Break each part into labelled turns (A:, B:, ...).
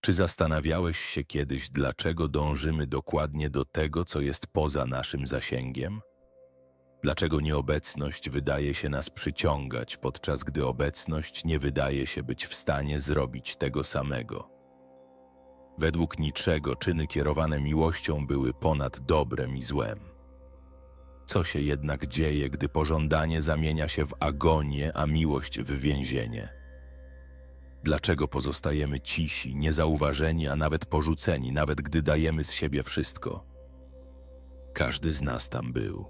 A: Czy zastanawiałeś się kiedyś, dlaczego dążymy dokładnie do tego, co jest poza naszym zasięgiem? Dlaczego nieobecność wydaje się nas przyciągać, podczas gdy obecność nie wydaje się być w stanie zrobić tego samego? Według niczego czyny kierowane miłością były ponad dobrem i złem. Co się jednak dzieje, gdy pożądanie zamienia się w agonię, a miłość w więzienie? Dlaczego pozostajemy cisi, niezauważeni, a nawet porzuceni, nawet gdy dajemy z siebie wszystko? Każdy z nas tam był.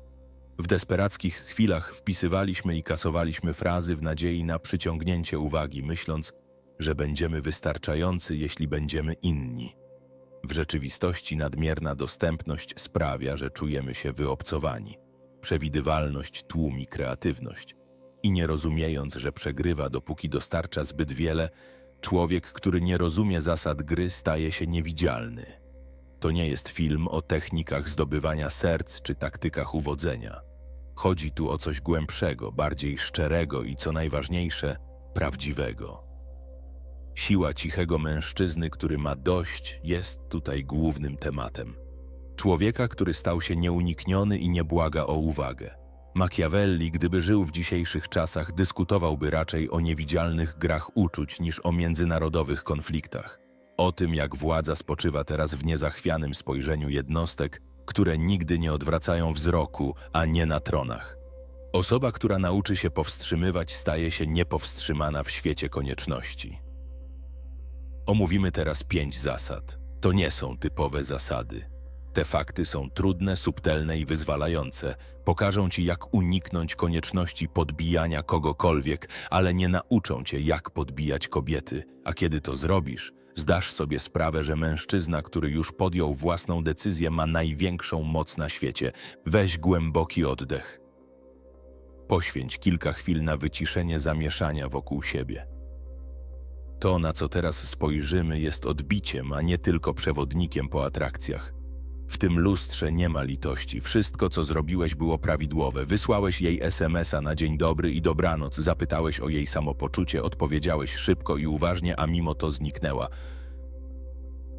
A: W desperackich chwilach wpisywaliśmy i kasowaliśmy frazy w nadziei na przyciągnięcie uwagi, myśląc, że będziemy wystarczający, jeśli będziemy inni. W rzeczywistości nadmierna dostępność sprawia, że czujemy się wyobcowani. Przewidywalność tłumi kreatywność. I nie rozumiejąc, że przegrywa, dopóki dostarcza zbyt wiele, człowiek, który nie rozumie zasad gry, staje się niewidzialny. To nie jest film o technikach zdobywania serc czy taktykach uwodzenia. Chodzi tu o coś głębszego, bardziej szczerego i co najważniejsze, prawdziwego. Siła cichego mężczyzny, który ma dość, jest tutaj głównym tematem. Człowieka, który stał się nieunikniony i nie błaga o uwagę. Machiavelli, gdyby żył w dzisiejszych czasach, dyskutowałby raczej o niewidzialnych grach uczuć niż o międzynarodowych konfliktach. O tym, jak władza spoczywa teraz w niezachwianym spojrzeniu jednostek, które nigdy nie odwracają wzroku, a nie na tronach. Osoba, która nauczy się powstrzymywać, staje się niepowstrzymana w świecie konieczności. Omówimy teraz pięć zasad. To nie są typowe zasady. Te fakty są trudne, subtelne i wyzwalające. Pokażą ci, jak uniknąć konieczności podbijania kogokolwiek, ale nie nauczą cię, jak podbijać kobiety. A kiedy to zrobisz, zdasz sobie sprawę, że mężczyzna, który już podjął własną decyzję, ma największą moc na świecie. Weź głęboki oddech. Poświęć kilka chwil na wyciszenie zamieszania wokół siebie. To, na co teraz spojrzymy, jest odbiciem, a nie tylko przewodnikiem po atrakcjach. W tym lustrze nie ma litości. Wszystko, co zrobiłeś, było prawidłowe. Wysłałeś jej SMS-a na dzień dobry i dobranoc, zapytałeś o jej samopoczucie, odpowiedziałeś szybko i uważnie, a mimo to zniknęła.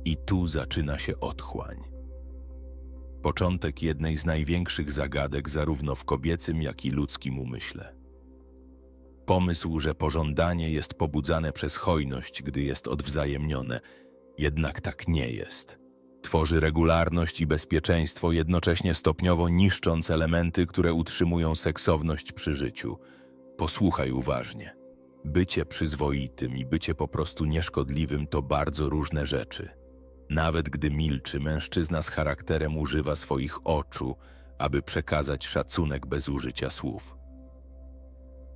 A: I tu zaczyna się otchłań. Początek jednej z największych zagadek zarówno w kobiecym, jak i ludzkim umyśle. Pomysł, że pożądanie jest pobudzane przez hojność, gdy jest odwzajemnione, jednak tak nie jest. Tworzy regularność i bezpieczeństwo, jednocześnie stopniowo niszcząc elementy, które utrzymują seksowność przy życiu. Posłuchaj uważnie. Bycie przyzwoitym i bycie po prostu nieszkodliwym to bardzo różne rzeczy. Nawet gdy milczy, mężczyzna z charakterem używa swoich oczu, aby przekazać szacunek bez użycia słów.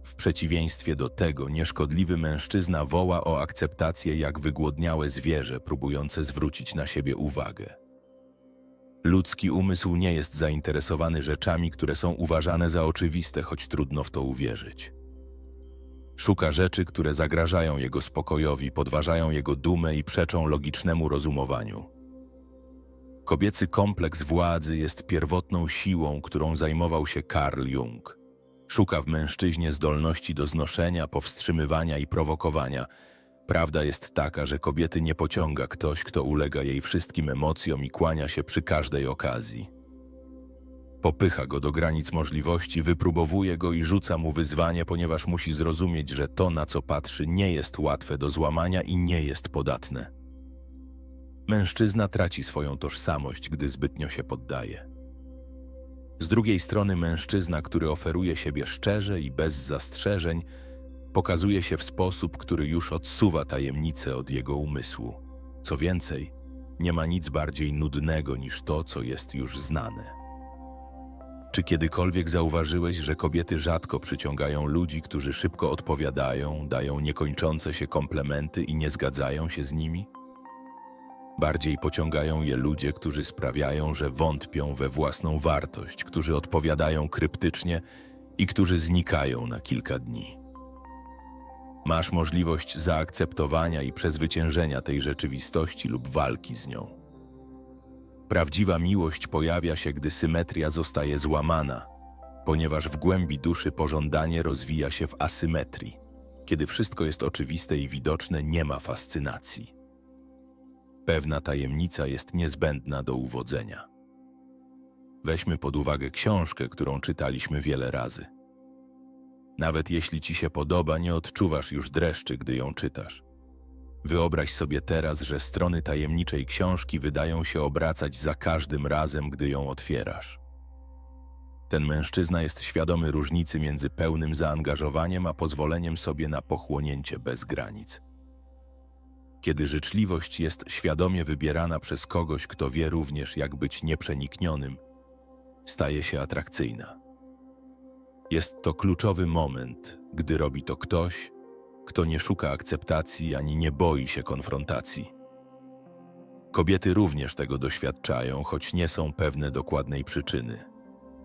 A: W przeciwieństwie do tego, nieszkodliwy mężczyzna woła o akceptację jak wygłodniałe zwierzę próbujące zwrócić na siebie uwagę. Ludzki umysł nie jest zainteresowany rzeczami, które są uważane za oczywiste, choć trudno w to uwierzyć. Szuka rzeczy, które zagrażają jego spokojowi, podważają jego dumę i przeczą logicznemu rozumowaniu. Kobiecy kompleks władzy jest pierwotną siłą, którą zajmował się Carl Jung. Szuka w mężczyźnie zdolności do znoszenia, powstrzymywania i prowokowania. Prawda jest taka, że kobiety nie pociąga ktoś, kto ulega jej wszystkim emocjom i kłania się przy każdej okazji. Popycha go do granic możliwości, wypróbowuje go i rzuca mu wyzwanie, ponieważ musi zrozumieć, że to, na co patrzy, nie jest łatwe do złamania i nie jest podatne. Mężczyzna traci swoją tożsamość, gdy zbytnio się poddaje. Z drugiej strony mężczyzna, który oferuje siebie szczerze i bez zastrzeżeń, pokazuje się w sposób, który już odsuwa tajemnicę od jego umysłu. Co więcej, nie ma nic bardziej nudnego niż to, co jest już znane. Czy kiedykolwiek zauważyłeś, że kobiety rzadko przyciągają ludzi, którzy szybko odpowiadają, dają niekończące się komplementy i nie zgadzają się z nimi? Bardziej pociągają je ludzie, którzy sprawiają, że wątpią we własną wartość, którzy odpowiadają kryptycznie i którzy znikają na kilka dni. Masz możliwość zaakceptowania i przezwyciężenia tej rzeczywistości lub walki z nią. Prawdziwa miłość pojawia się, gdy symetria zostaje złamana, ponieważ w głębi duszy pożądanie rozwija się w asymetrii. Kiedy wszystko jest oczywiste i widoczne, nie ma fascynacji. Pewna tajemnica jest niezbędna do uwodzenia. Weźmy pod uwagę książkę, którą czytaliśmy wiele razy. Nawet jeśli ci się podoba, nie odczuwasz już dreszczy, gdy ją czytasz. Wyobraź sobie teraz, że strony tajemniczej książki wydają się obracać za każdym razem, gdy ją otwierasz. Ten mężczyzna jest świadomy różnicy między pełnym zaangażowaniem a pozwoleniem sobie na pochłonięcie bez granic. Kiedy życzliwość jest świadomie wybierana przez kogoś, kto wie również, jak być nieprzeniknionym, staje się atrakcyjna. Jest to kluczowy moment, gdy robi to ktoś, kto nie szuka akceptacji ani nie boi się konfrontacji. Kobiety również tego doświadczają, choć nie są pewne dokładnej przyczyny.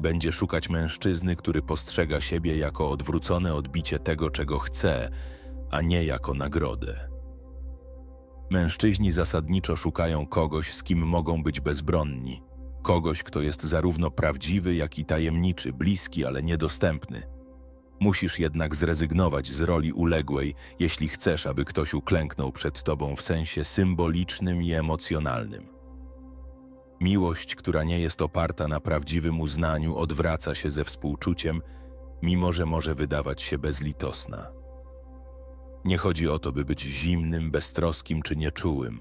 A: Będzie szukać mężczyzny, który postrzega siebie jako odwrócone odbicie tego, czego chce, a nie jako nagrodę. Mężczyźni zasadniczo szukają kogoś, z kim mogą być bezbronni. Kogoś, kto jest zarówno prawdziwy, jak i tajemniczy, bliski, ale niedostępny. Musisz jednak zrezygnować z roli uległej, jeśli chcesz, aby ktoś uklęknął przed tobą w sensie symbolicznym i emocjonalnym. Miłość, która nie jest oparta na prawdziwym uznaniu, odwraca się ze współczuciem, mimo że może wydawać się bezlitosna. Nie chodzi o to, by być zimnym, beztroskim czy nieczułym.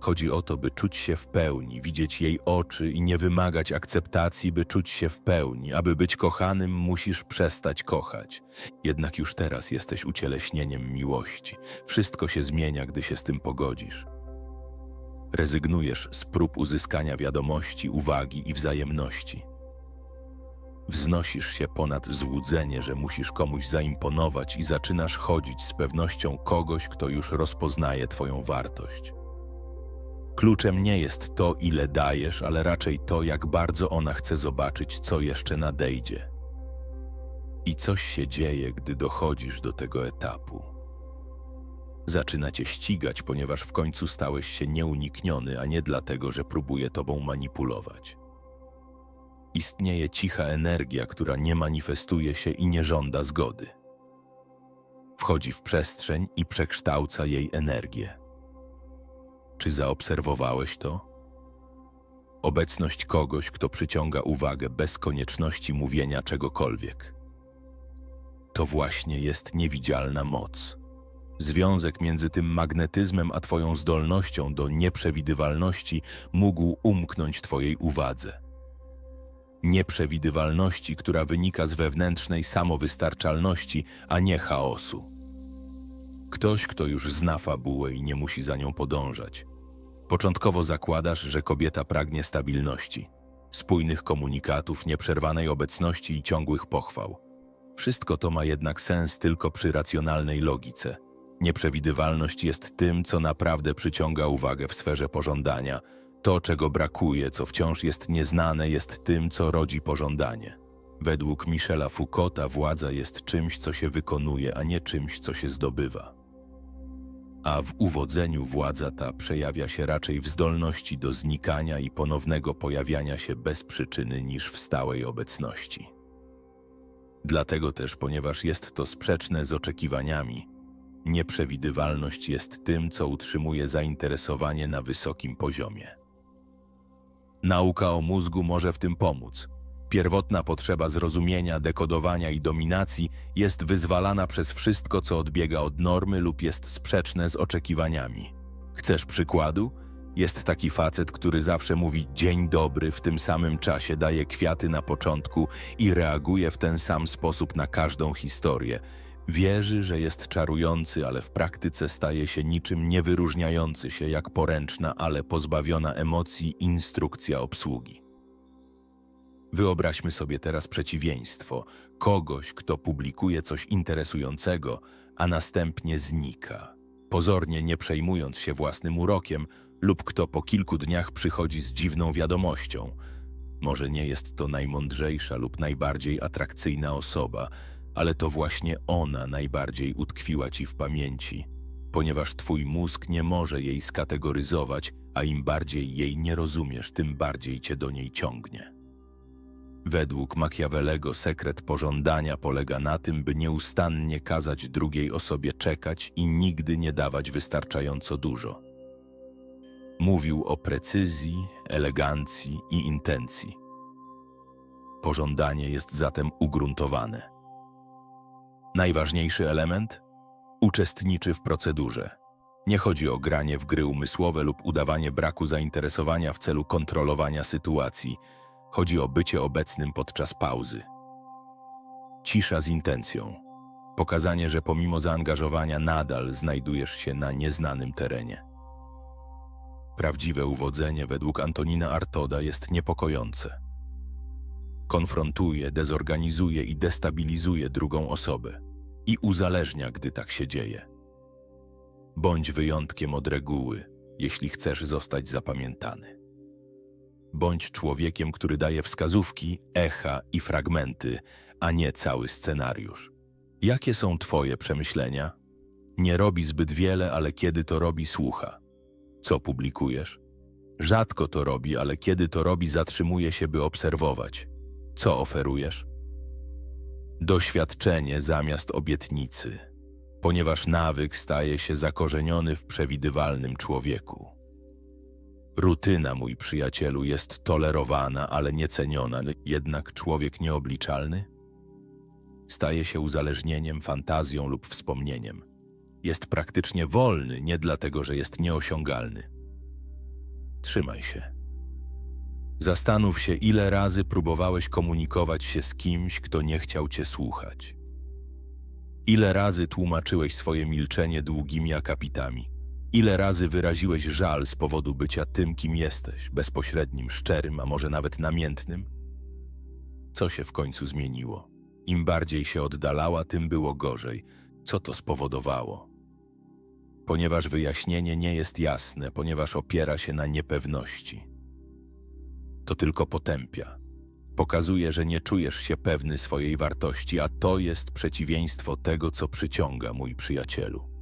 A: Chodzi o to, by czuć się w pełni, widzieć jej oczy i nie wymagać akceptacji, by czuć się w pełni. Aby być kochanym, musisz przestać kochać. Jednak już teraz jesteś ucieleśnieniem miłości. Wszystko się zmienia, gdy się z tym pogodzisz. Rezygnujesz z prób uzyskania wiadomości, uwagi i wzajemności. Wznosisz się ponad złudzenie, że musisz komuś zaimponować i zaczynasz chodzić z pewnością kogoś, kto już rozpoznaje Twoją wartość. Kluczem nie jest to, ile dajesz, ale raczej to, jak bardzo ona chce zobaczyć, co jeszcze nadejdzie. I coś się dzieje, gdy dochodzisz do tego etapu. Zaczyna cię ścigać, ponieważ w końcu stałeś się nieunikniony, a nie dlatego, że próbuje tobą manipulować. Istnieje cicha energia, która nie manifestuje się i nie żąda zgody. Wchodzi w przestrzeń i przekształca jej energię. Czy zaobserwowałeś to? Obecność kogoś, kto przyciąga uwagę bez konieczności mówienia czegokolwiek. To właśnie jest niewidzialna moc. Związek między tym magnetyzmem a Twoją zdolnością do nieprzewidywalności mógł umknąć Twojej uwadze. Nieprzewidywalności, która wynika z wewnętrznej samowystarczalności, a nie chaosu. Ktoś, kto już zna fabułę i nie musi za nią podążać. Początkowo zakładasz, że kobieta pragnie stabilności, spójnych komunikatów, nieprzerwanej obecności i ciągłych pochwał. Wszystko to ma jednak sens tylko przy racjonalnej logice. Nieprzewidywalność jest tym, co naprawdę przyciąga uwagę w sferze pożądania. To, czego brakuje, co wciąż jest nieznane, jest tym, co rodzi pożądanie. Według Michela Foucaulta władza jest czymś, co się wykonuje, a nie czymś, co się zdobywa a w uwodzeniu władza ta przejawia się raczej w zdolności do znikania i ponownego pojawiania się bez przyczyny niż w stałej obecności. Dlatego też, ponieważ jest to sprzeczne z oczekiwaniami, nieprzewidywalność jest tym, co utrzymuje zainteresowanie na wysokim poziomie. Nauka o mózgu może w tym pomóc – Pierwotna potrzeba zrozumienia, dekodowania i dominacji jest wyzwalana przez wszystko, co odbiega od normy lub jest sprzeczne z oczekiwaniami. Chcesz przykładu? Jest taki facet, który zawsze mówi dzień dobry, w tym samym czasie daje kwiaty na początku i reaguje w ten sam sposób na każdą historię. Wierzy, że jest czarujący, ale w praktyce staje się niczym niewyróżniający się jak poręczna, ale pozbawiona emocji instrukcja obsługi. Wyobraźmy sobie teraz przeciwieństwo kogoś, kto publikuje coś interesującego, a następnie znika, pozornie nie przejmując się własnym urokiem, lub kto po kilku dniach przychodzi z dziwną wiadomością. Może nie jest to najmądrzejsza lub najbardziej atrakcyjna osoba, ale to właśnie ona najbardziej utkwiła ci w pamięci, ponieważ twój mózg nie może jej skategoryzować, a im bardziej jej nie rozumiesz, tym bardziej cię do niej ciągnie. Według Machiavellego sekret pożądania polega na tym, by nieustannie kazać drugiej osobie czekać i nigdy nie dawać wystarczająco dużo. Mówił o precyzji, elegancji i intencji. Pożądanie jest zatem ugruntowane. Najważniejszy element? Uczestniczy w procedurze. Nie chodzi o granie w gry umysłowe lub udawanie braku zainteresowania w celu kontrolowania sytuacji. Chodzi o bycie obecnym podczas pauzy. Cisza z intencją. Pokazanie, że pomimo zaangażowania nadal znajdujesz się na nieznanym terenie. Prawdziwe uwodzenie według Antonina Artoda jest niepokojące. Konfrontuje, dezorganizuje i destabilizuje drugą osobę i uzależnia, gdy tak się dzieje. Bądź wyjątkiem od reguły, jeśli chcesz zostać zapamiętany. Bądź człowiekiem, który daje wskazówki, echa i fragmenty, a nie cały scenariusz. Jakie są Twoje przemyślenia? Nie robi zbyt wiele, ale kiedy to robi, słucha. Co publikujesz? Rzadko to robi, ale kiedy to robi, zatrzymuje się, by obserwować. Co oferujesz? Doświadczenie zamiast obietnicy, ponieważ nawyk staje się zakorzeniony w przewidywalnym człowieku. Rutyna, mój przyjacielu, jest tolerowana, ale nieceniona, jednak człowiek nieobliczalny staje się uzależnieniem, fantazją lub wspomnieniem. Jest praktycznie wolny nie dlatego, że jest nieosiągalny. Trzymaj się. Zastanów się, ile razy próbowałeś komunikować się z kimś, kto nie chciał cię słuchać. Ile razy tłumaczyłeś swoje milczenie długimi akapitami. Ile razy wyraziłeś żal z powodu bycia tym, kim jesteś, bezpośrednim, szczerym, a może nawet namiętnym? Co się w końcu zmieniło? Im bardziej się oddalała, tym było gorzej. Co to spowodowało? Ponieważ wyjaśnienie nie jest jasne, ponieważ opiera się na niepewności. To tylko potępia. Pokazuje, że nie czujesz się pewny swojej wartości, a to jest przeciwieństwo tego, co przyciąga, mój przyjacielu.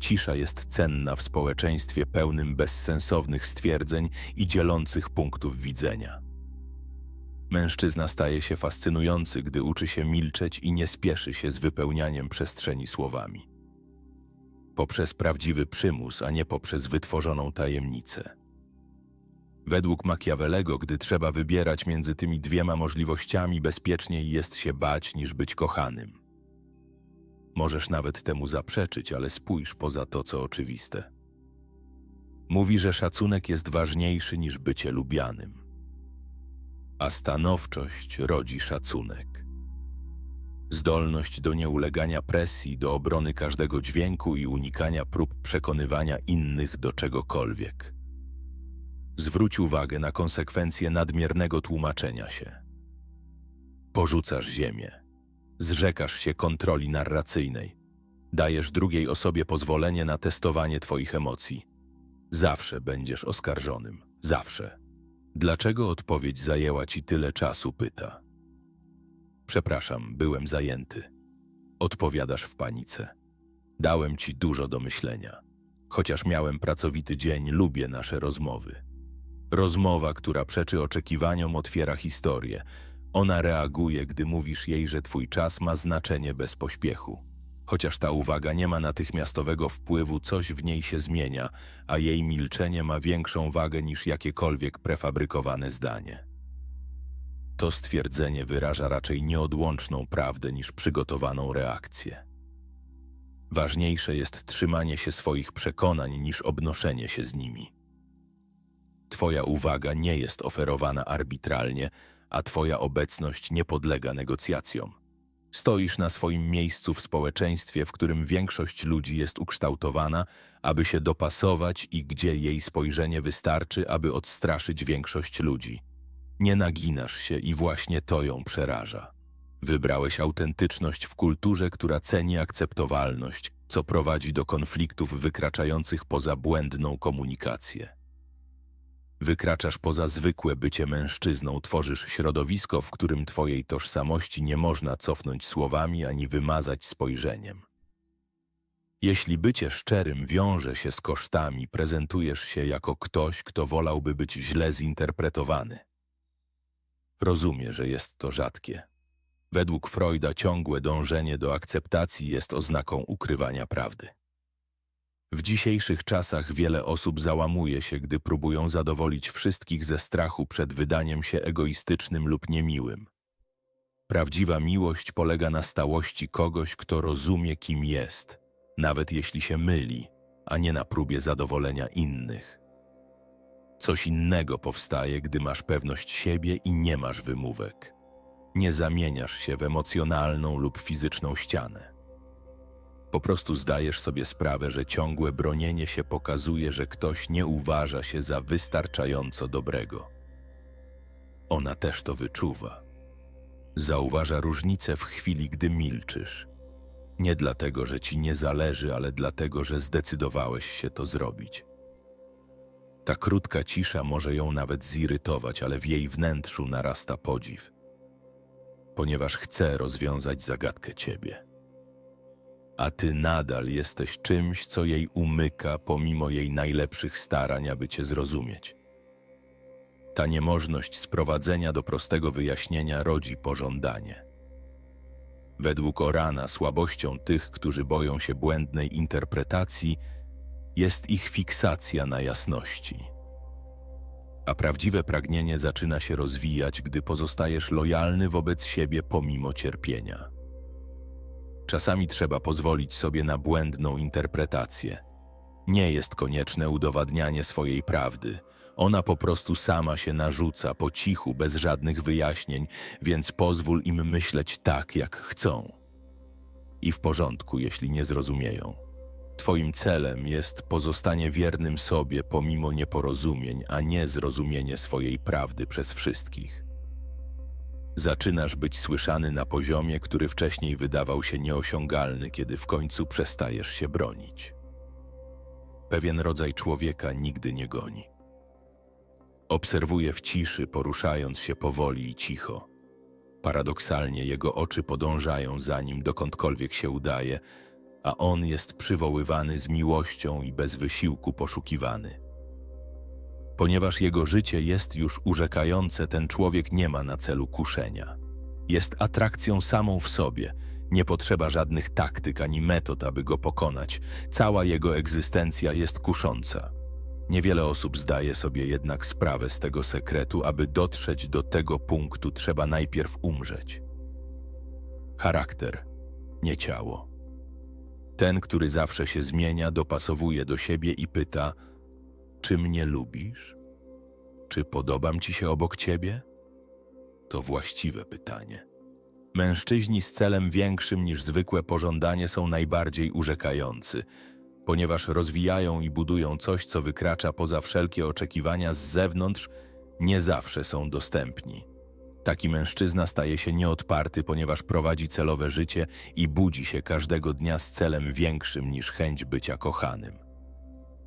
A: Cisza jest cenna w społeczeństwie pełnym bezsensownych stwierdzeń i dzielących punktów widzenia. Mężczyzna staje się fascynujący, gdy uczy się milczeć i nie spieszy się z wypełnianiem przestrzeni słowami. Poprzez prawdziwy przymus, a nie poprzez wytworzoną tajemnicę. Według Machiavellego, gdy trzeba wybierać między tymi dwiema możliwościami, bezpieczniej jest się bać niż być kochanym. Możesz nawet temu zaprzeczyć, ale spójrz poza to, co oczywiste. Mówi, że szacunek jest ważniejszy niż bycie lubianym. A stanowczość rodzi szacunek. Zdolność do nieulegania presji, do obrony każdego dźwięku i unikania prób przekonywania innych do czegokolwiek. Zwróć uwagę na konsekwencje nadmiernego tłumaczenia się. Porzucasz ziemię. Zrzekasz się kontroli narracyjnej. Dajesz drugiej osobie pozwolenie na testowanie twoich emocji. Zawsze będziesz oskarżonym. Zawsze. Dlaczego odpowiedź zajęła ci tyle czasu, pyta. Przepraszam, byłem zajęty. Odpowiadasz w panice. Dałem ci dużo do myślenia. Chociaż miałem pracowity dzień, lubię nasze rozmowy. Rozmowa, która przeczy oczekiwaniom, otwiera historię. Ona reaguje, gdy mówisz jej, że twój czas ma znaczenie bez pośpiechu. Chociaż ta uwaga nie ma natychmiastowego wpływu, coś w niej się zmienia, a jej milczenie ma większą wagę niż jakiekolwiek prefabrykowane zdanie. To stwierdzenie wyraża raczej nieodłączną prawdę niż przygotowaną reakcję. Ważniejsze jest trzymanie się swoich przekonań niż obnoszenie się z nimi. Twoja uwaga nie jest oferowana arbitralnie, a Twoja obecność nie podlega negocjacjom. Stoisz na swoim miejscu w społeczeństwie, w którym większość ludzi jest ukształtowana, aby się dopasować i gdzie jej spojrzenie wystarczy, aby odstraszyć większość ludzi. Nie naginasz się i właśnie to ją przeraża. Wybrałeś autentyczność w kulturze, która ceni akceptowalność, co prowadzi do konfliktów wykraczających poza błędną komunikację. Wykraczasz poza zwykłe bycie mężczyzną, tworzysz środowisko, w którym twojej tożsamości nie można cofnąć słowami ani wymazać spojrzeniem. Jeśli bycie szczerym wiąże się z kosztami, prezentujesz się jako ktoś, kto wolałby być źle zinterpretowany. Rozumie, że jest to rzadkie. Według Freuda ciągłe dążenie do akceptacji jest oznaką ukrywania prawdy. W dzisiejszych czasach wiele osób załamuje się, gdy próbują zadowolić wszystkich ze strachu przed wydaniem się egoistycznym lub niemiłym. Prawdziwa miłość polega na stałości kogoś, kto rozumie, kim jest, nawet jeśli się myli, a nie na próbie zadowolenia innych. Coś innego powstaje, gdy masz pewność siebie i nie masz wymówek. Nie zamieniasz się w emocjonalną lub fizyczną ścianę. Po prostu zdajesz sobie sprawę, że ciągłe bronienie się pokazuje, że ktoś nie uważa się za wystarczająco dobrego. Ona też to wyczuwa. Zauważa różnicę w chwili, gdy milczysz. Nie dlatego, że ci nie zależy, ale dlatego, że zdecydowałeś się to zrobić. Ta krótka cisza może ją nawet zirytować, ale w jej wnętrzu narasta podziw, ponieważ chce rozwiązać zagadkę ciebie. A ty nadal jesteś czymś, co jej umyka pomimo jej najlepszych starań, aby cię zrozumieć. Ta niemożność sprowadzenia do prostego wyjaśnienia rodzi pożądanie. Według Orana słabością tych, którzy boją się błędnej interpretacji, jest ich fiksacja na jasności. A prawdziwe pragnienie zaczyna się rozwijać, gdy pozostajesz lojalny wobec siebie pomimo cierpienia. Czasami trzeba pozwolić sobie na błędną interpretację. Nie jest konieczne udowadnianie swojej prawdy. Ona po prostu sama się narzuca po cichu, bez żadnych wyjaśnień, więc pozwól im myśleć tak, jak chcą. I w porządku, jeśli nie zrozumieją. Twoim celem jest pozostanie wiernym sobie pomimo nieporozumień, a nie zrozumienie swojej prawdy przez wszystkich. Zaczynasz być słyszany na poziomie, który wcześniej wydawał się nieosiągalny, kiedy w końcu przestajesz się bronić. Pewien rodzaj człowieka nigdy nie goni. Obserwuje w ciszy, poruszając się powoli i cicho. Paradoksalnie jego oczy podążają za nim dokądkolwiek się udaje, a on jest przywoływany z miłością i bez wysiłku poszukiwany. Ponieważ jego życie jest już urzekające, ten człowiek nie ma na celu kuszenia. Jest atrakcją samą w sobie, nie potrzeba żadnych taktyk ani metod, aby go pokonać. Cała jego egzystencja jest kusząca. Niewiele osób zdaje sobie jednak sprawę z tego sekretu, aby dotrzeć do tego punktu, trzeba najpierw umrzeć. Charakter, nie ciało. Ten, który zawsze się zmienia, dopasowuje do siebie i pyta: Czy mnie lubisz? Czy podobam ci się obok ciebie? To właściwe pytanie. Mężczyźni z celem większym niż zwykłe pożądanie są najbardziej urzekający, ponieważ rozwijają i budują coś, co wykracza poza wszelkie oczekiwania z zewnątrz, nie zawsze są dostępni. Taki mężczyzna staje się nieodparty, ponieważ prowadzi celowe życie i budzi się każdego dnia z celem większym niż chęć bycia kochanym.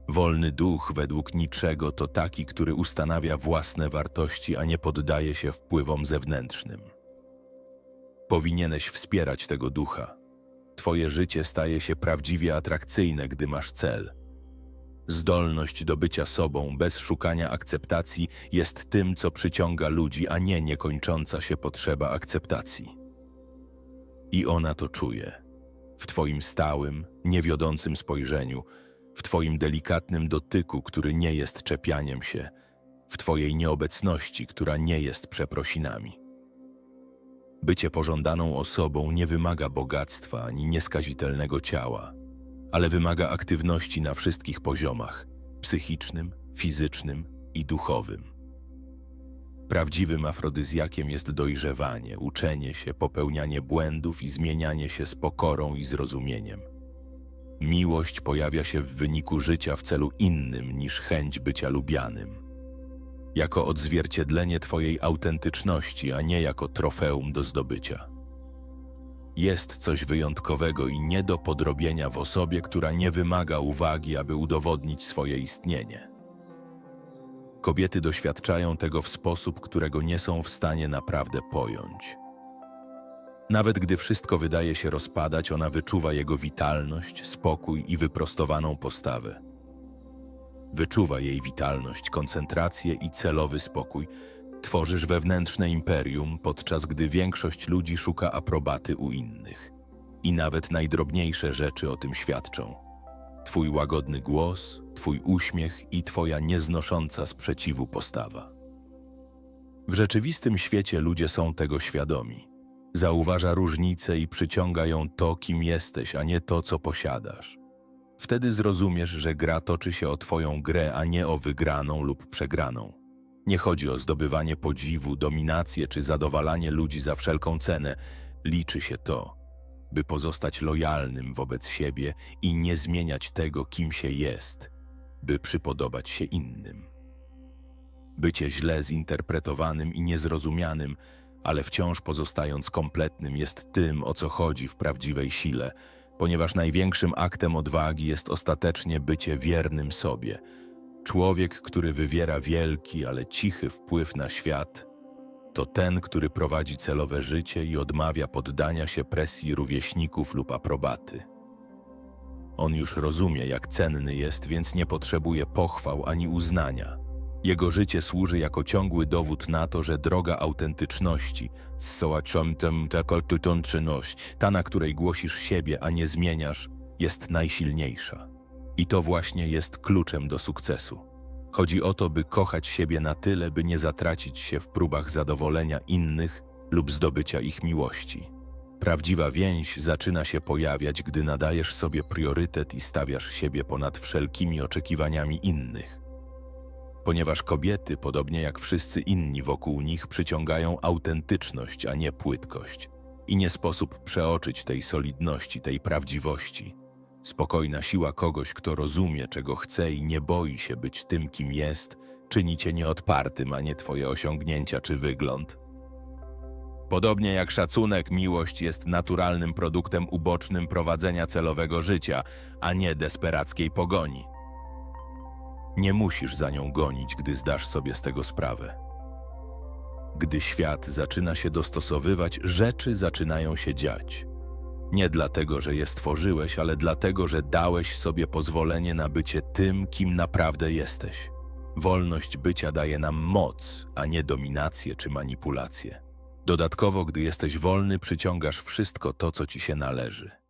A: Wolny duch według niczego to taki, który ustanawia własne wartości, a nie poddaje się wpływom zewnętrznym. Powinieneś wspierać tego ducha. Twoje życie staje się prawdziwie atrakcyjne, gdy masz cel. Zdolność do bycia sobą bez szukania akceptacji jest tym, co przyciąga ludzi, a nie niekończąca się potrzeba akceptacji. I ona to czuje. W Twoim stałym, niewiodącym spojrzeniu, w Twoim delikatnym dotyku, który nie jest czepianiem się, w Twojej nieobecności, która nie jest przeprosinami. Bycie pożądaną osobą nie wymaga bogactwa ani nieskazitelnego ciała, ale wymaga aktywności na wszystkich poziomach psychicznym, fizycznym i duchowym. Prawdziwym afrodyzjakiem jest dojrzewanie, uczenie się, popełnianie błędów i zmienianie się z pokorą i zrozumieniem. Miłość pojawia się w wyniku życia w celu innym niż chęć bycia lubianym. Jako odzwierciedlenie Twojej autentyczności, a nie jako trofeum do zdobycia. Jest coś wyjątkowego i nie do podrobienia w osobie, która nie wymaga uwagi, aby udowodnić swoje istnienie. Kobiety doświadczają tego w sposób, którego nie są w stanie naprawdę pojąć. Nawet gdy wszystko wydaje się rozpadać, ona wyczuwa jego witalność, spokój i wyprostowaną postawę. Wyczuwa jej witalność, koncentrację i celowy spokój. Tworzysz wewnętrzne imperium, podczas gdy większość ludzi szuka aprobaty u innych. I nawet najdrobniejsze rzeczy o tym świadczą. Twój łagodny głos, Twój uśmiech i Twoja nieznosząca sprzeciwu postawa. W rzeczywistym świecie ludzie są tego świadomi. Zauważa różnice i przyciąga ją to, kim jesteś, a nie to, co posiadasz. Wtedy zrozumiesz, że gra toczy się o Twoją grę, a nie o wygraną lub przegraną. Nie chodzi o zdobywanie podziwu, dominację czy zadowalanie ludzi za wszelką cenę. Liczy się to, by pozostać lojalnym wobec siebie i nie zmieniać tego, kim się jest, by przypodobać się innym. Bycie źle zinterpretowanym i niezrozumianym, ale wciąż pozostając kompletnym, jest tym, o co chodzi w prawdziwej sile, ponieważ największym aktem odwagi jest ostatecznie bycie wiernym sobie. Człowiek, który wywiera wielki, ale cichy wpływ na świat, to ten, który prowadzi celowe życie i odmawia poddania się presji rówieśników lub aprobaty. On już rozumie, jak cenny jest, więc nie potrzebuje pochwał ani uznania. Jego życie służy jako ciągły dowód na to, że droga autentyczności, ta, na której głosisz siebie, a nie zmieniasz, jest najsilniejsza. I to właśnie jest kluczem do sukcesu. Chodzi o to, by kochać siebie na tyle, by nie zatracić się w próbach zadowolenia innych lub zdobycia ich miłości. Prawdziwa więź zaczyna się pojawiać, gdy nadajesz sobie priorytet i stawiasz siebie ponad wszelkimi oczekiwaniami innych. Ponieważ kobiety, podobnie jak wszyscy inni wokół nich, przyciągają autentyczność, a nie płytkość. I nie sposób przeoczyć tej solidności, tej prawdziwości. Spokojna siła kogoś, kto rozumie, czego chce i nie boi się być tym, kim jest, czyni cię nieodpartym, a nie twoje osiągnięcia czy wygląd. Podobnie jak szacunek, miłość jest naturalnym produktem ubocznym prowadzenia celowego życia, a nie desperackiej pogoni. Nie musisz za nią gonić, gdy zdasz sobie z tego sprawę. Gdy świat zaczyna się dostosowywać, rzeczy zaczynają się dziać. Nie dlatego, że je stworzyłeś, ale dlatego, że dałeś sobie pozwolenie na bycie tym, kim naprawdę jesteś. Wolność bycia daje nam moc, a nie dominację czy manipulację. Dodatkowo, gdy jesteś wolny, przyciągasz wszystko to, co ci się należy.